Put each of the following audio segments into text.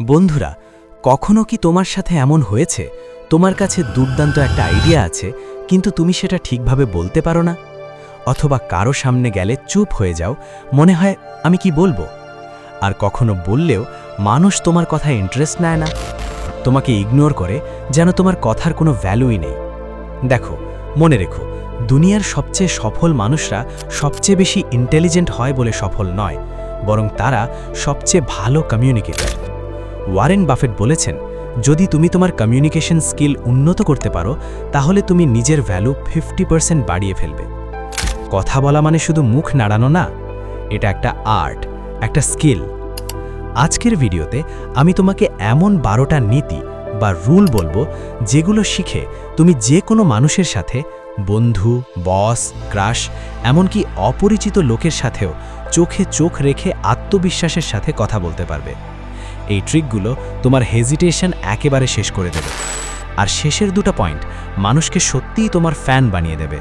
বন্ধুরা, কখনো কি তোমার সাথে এমন হয়েছে? তোমার কাছে দুর্দান্ত একটা আইডিয়া আছে, কিন্তু তুমি সেটা ঠিকভাবে বলতে পারো না? অথবা কারও সামনে গেলে চুপ হয়ে যাও, মনে হয় আমি কি বলব? আর কখনো বললেও মানুষ তোমার কথা ইন্টারেস্ট নেয় না। তোমাকে ইগনোর করে যেন তোমার কথার কোনো ভ্যালুই নেই। দেখো, মনে রেখো, দুনিয়ার সবচেয়ে সফল মানুষরা সবচেয়ে বেশি ইন্টেলিজেন্ট হয় বলে সফল নয়, বরং তারা সবচেয়ে ভালো কমিউনিকেটর ওয়ারেন বাফেট বলেছেন, যদি তুমি তোমার কমিউনিকেশন স্কিল উন্নত করতে পারো, তাহলে তুমি নিজের ভ্যালু ফিফটি পার্সেন্ট বাড়িয়ে ফেলবে। কথা বলা মানে শুধু মুখ নাড়ানো না, এটা একটা আর্ট একটা স্কিল আজকের ভিডিওতে আমি তোমাকে এমন বারোটা নীতি বা রুল বলব যেগুলো শিখে তুমি যে কোনো মানুষের সাথে, বন্ধু বস ক্রাশ এমনকি অপরিচিত লোকের সাথেও চোখে চোখ রেখে আত্মবিশ্বাসের সাথে কথা বলতে পারবে। এই ট্রিকগুলো তোমার হেজিটেশন একেবারে শেষ করে দেবে। আর শেষের দুটো পয়েন্ট মানুষকে সত্যিই তোমার ফ্যান বানিয়ে দেবে।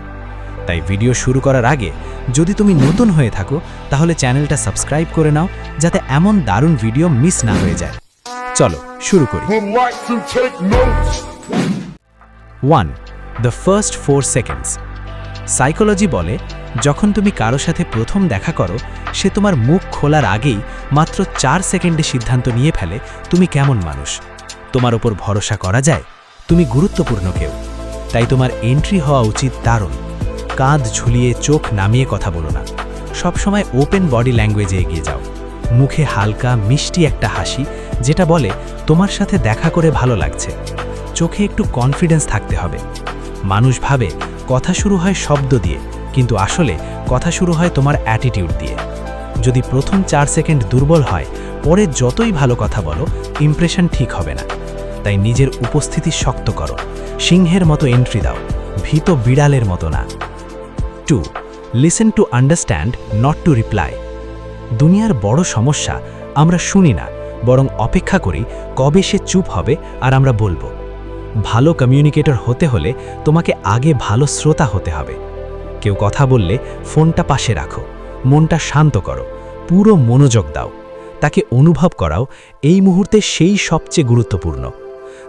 তাই ভিডিও শুরু করার আগে যদি তুমি নতুন হয়ে থাকো তাহলে চ্যানেলটা সাবস্ক্রাইব করে নাও যাতে এমন দারুণ ভিডিও মিস না হয়ে যায়। চলো শুরু করি. One the first four seconds psychology বলে যখন তুমি কারও সাথে প্রথম দেখা করো, সে তোমার মুখ খোলার আগেই মাত্র চার সেকেন্ডে সিদ্ধান্ত নিয়ে ফেলে তুমি কেমন মানুষ। তোমার ওপর ভরসা করা যায়, তুমি গুরুত্বপূর্ণ কেউ। তাই তোমার এন্ট্রি হওয়া উচিত দারুণ। কাঁধ ঝুলিয়ে চোখ নামিয়ে কথা বলো না। সবসময় ওপেন বডি ল্যাঙ্গুয়েজে এগিয়ে যাও। মুখে হালকা, মিষ্টি একটা হাসি, যেটা বলে তোমার সাথে দেখা করে ভালো লাগছে। চোখে একটু কনফিডেন্স থাকতে হবে। মানুষ ভাবে, কথা শুরু হয় শব্দ দিয়ে। কিন্তু আসলে কথা শুরু হয় তোমার অ্যাটিটিউড দিয়ে। যদি প্রথম চার সেকেন্ড দুর্বল হয়, পরে যতই ভালো কথা বলো ইমপ্রেশন ঠিক হবে না। তাই নিজের উপস্থিতি শক্ত করো। সিংহের মতো এন্ট্রি দাও, ভীত বিড়ালের মতো না। To listen to understand not to reply দুনিয়ার বড় সমস্যা আমরা শুনি না, বরং অপেক্ষা করি কবে সে চুপ হবে আর আমরা বলব। ভালো কমিউনিকেটর হতে হলে তোমাকে আগে ভালো শ্রোতা হতে হবে। কেউ কথা বললে ফোনটা পাশে রাখো, মনটা শান্ত করো, পুরো মনোযোগ দাও, তাকে অনুভব করাও এই মুহূর্তে সেই সবচেয়ে গুরুত্বপূর্ণ।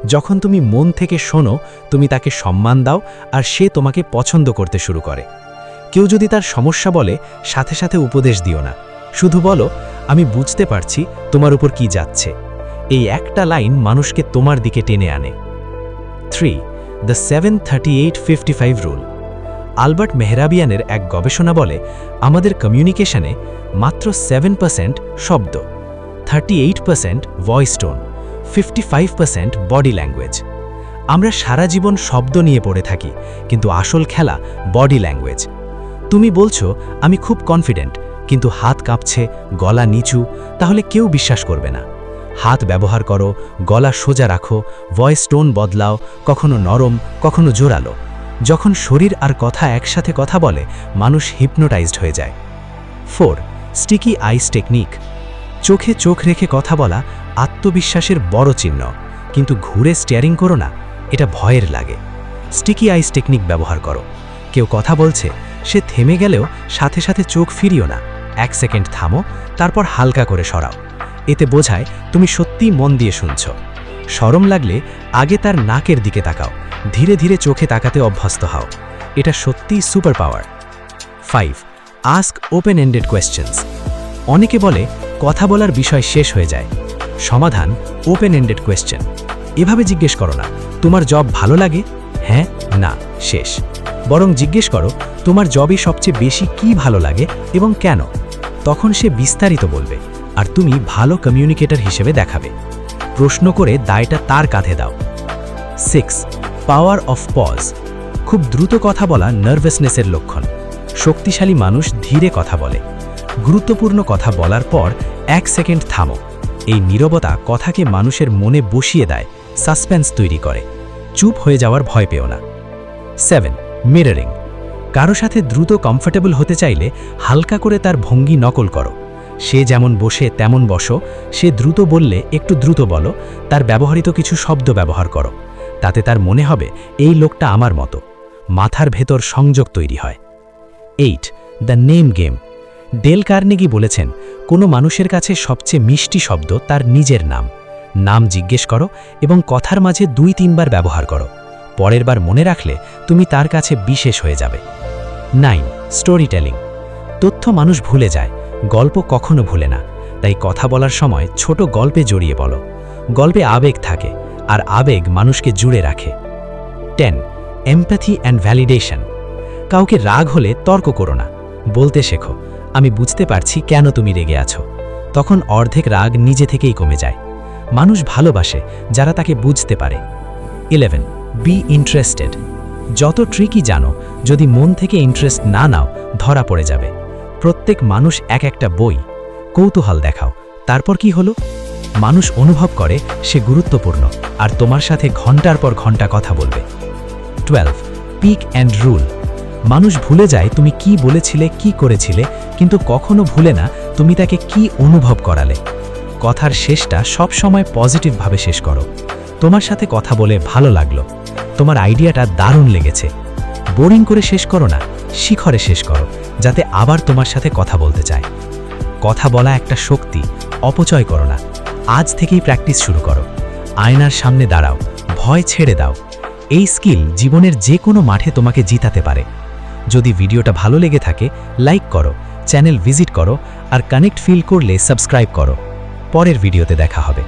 যখন তুমি মন থেকে শোনো, তুমি তাকে সম্মান দাও আর সে তোমাকে পছন্দ করতে শুরু করে। কেউ যদি তার সমস্যা বলে, সাথে সাথে উপদেশ দিও না। শুধু বলো, আমি বুঝতে পারছি তোমার উপর কি যাচ্ছে। এই একটা লাইন মানুষকে তোমার দিকে টেনে আনে। Three the seven thirty eight fifty five rule Albert মেহরাবিয়ানের এক গবেষণা বলে, আমাদের কমিউনিকেশনে মাত্র সেভেন পার্সেন্ট শব্দ thirty eight percent voice tone fifty five percent body language আমরা সারা জীবন শব্দ নিয়ে পড়ে থাকি, কিন্তু আসল খেলা বডি ল্যাঙ্গুয়েজ তুমি বলছো, আমি খুব কনফিডেন্ট কিন্তু হাত কাঁপছে, গলা নিচু, তাহলে কেউ বিশ্বাস করবে না। হাত ব্যবহার করো, গলা সোজা রাখো ভয়েস টোন বদলাও, কখনো নরম, কখনো জোরালো। যখন শরীর আর কথা একসাথে কথা বলে, মানুষ হিপনোটাইজড হয়ে যায়। ফোর স্টিকি আইস টেকনিক চোখে চোখ রেখে কথা বলা আত্মবিশ্বাসের বড় চিহ্ন। কিন্তু ঘুরে স্টিয়ারিং করো না, এটা ভয়ের লাগে। স্টিকি আইস টেকনিক ব্যবহার করো। কেউ কথা বলছে, সে থেমে গেলেও সাথে সাথে চোখ ফিরিও না। এক সেকেন্ড থামো, তারপর হালকা করে সরাও। এতে বোঝায় তুমি সত্যিই মন দিয়ে শুনছ। সরম লাগলে আগে তার নাকের দিকে তাকাও। ধীরে ধীরে চোখে তাকাতে অভ্যস্ত হও। এটা সত্যিই super power. Five, ask open ended questions. অনেকে বলে, কথা বলার বিষয় শেষ হয়ে যায়। সমাধান ওপেন এন্ডেড কোয়েশ্চেন। এভাবে জিজ্ঞেস করো না, তোমার জব ভালো লাগে? হ্যাঁ না, শেষ। বরং জিজ্ঞেস করো, তোমার জবে সবচেয়ে বেশি কি ভালো লাগে এবং কেন? তখন সে বিস্তারিত বলবে, আর তুমি ভালো কমিউনিকেটর হিসেবে দেখাবে। প্রশ্ন করে দায়টা তার কাঁধে দাও। সিক্স পাওয়ার অফ পজ, খুব দ্রুত কথা বলা নার্ভাসনেসের লক্ষণ। শক্তিশালী মানুষ ধীরে কথা বলে। গুরুত্বপূর্ণ কথা বলার পর এক সেকেন্ড থামো। এই নীরবতা কথাকে মানুষের মনে বসিয়ে দেয়, সাসপেন্স তৈরি করে। চুপ হয়ে যাওয়ার ভয় পেও না। Seven, mirroring. কারও সাথে দ্রুত কমফোর্টেবল হতে চাইলে হালকা করে তার ভঙ্গি নকল করো। সে যেমন বসে তেমন বসো, সে দ্রুত বললে একটু দ্রুত বলো, তার ব্যবহৃত কিছু শব্দ ব্যবহার করো। তাতে তার মনে হবে, এই লোকটা আমার মতো। মাথার ভেতর সংযোগ তৈরি হয়। Eight, the name game. Dale Carnegie বলেছেন, কোনো মানুষের কাছে সবচেয়ে মিষ্টি শব্দ তার নিজের নাম। নাম জিজ্ঞেস করো এবং কথার মাঝে দুই তিনবার ব্যবহার করো। পরের বার মনে রাখলে তুমি তার কাছে বিশেষ হয়ে যাবে। নাইন স্টোরি টেলিং তথ্য মানুষ ভুলে যায়, গল্প কখনো ভুলে না। তাই কথা বলার সময় ছোট গল্পে জড়িয়ে বলো। গল্পে আবেগ থাকে আর আবেগ মানুষকে জুড়ে রাখে। Ten, empathy and validation. কাউকে রাগ হলে তর্ক করো না। বলতে শেখো, আমি বুঝতে পারছি কেন তুমি রেগে আছো। তখন অর্ধেক রাগ নিজে থেকেই কমে যায়। মানুষ ভালোবাসে যারা তাকে বুঝতে পারে। Eleven, be interested. যত ট্রিকই জানো, যদি মন থেকে ইন্টারেস্ট না নাও, ধরা পড়ে যাবে। প্রত্যেক মানুষ এক একটা বই। কৌতূহল দেখাও। তারপর কি হলো? মানুষ অনুভব করে সে গুরুত্বপূর্ণ আর তোমার সাথে ঘণ্টার পর ঘণ্টা কথা বলবে। টুয়েলভ পিক অ্যান্ড রুল মানুষ ভুলে যায় তুমি কি বলেছিলে, কি করেছিলে, কিন্তু কখনো ভুলে না তুমি তাকে কি অনুভব করালে। কথার শেষটা সব সময় পজিটিভভাবে শেষ করো। তোমার সাথে কথা বলে ভালো লাগল। তোমার আইডিয়াটা দারুণ লেগেছে। বোরিং করে শেষ করো না, শিখরে শেষ করো, যাতে আবার তোমার সাথে কথা বলতে চায়। কথা বলা একটা শক্তি, অপচয় করো না। আজ থেকেই প্র্যাকটিস শুরু করো। আয়নার সামনে দাঁড়াও, ভয় ছেড়ে দাও। এই স্কিল জীবনের যে কোনো মাঠে তোমাকে জিতাতে পারে। যদি ভিডিওটা ভালো লেগে থাকে, লাইক করো, চ্যানেল ভিজিট করো আর কানেক্ট ফিল করলে সাবস্ক্রাইব করো। পরের ভিডিওতে দেখা হবে।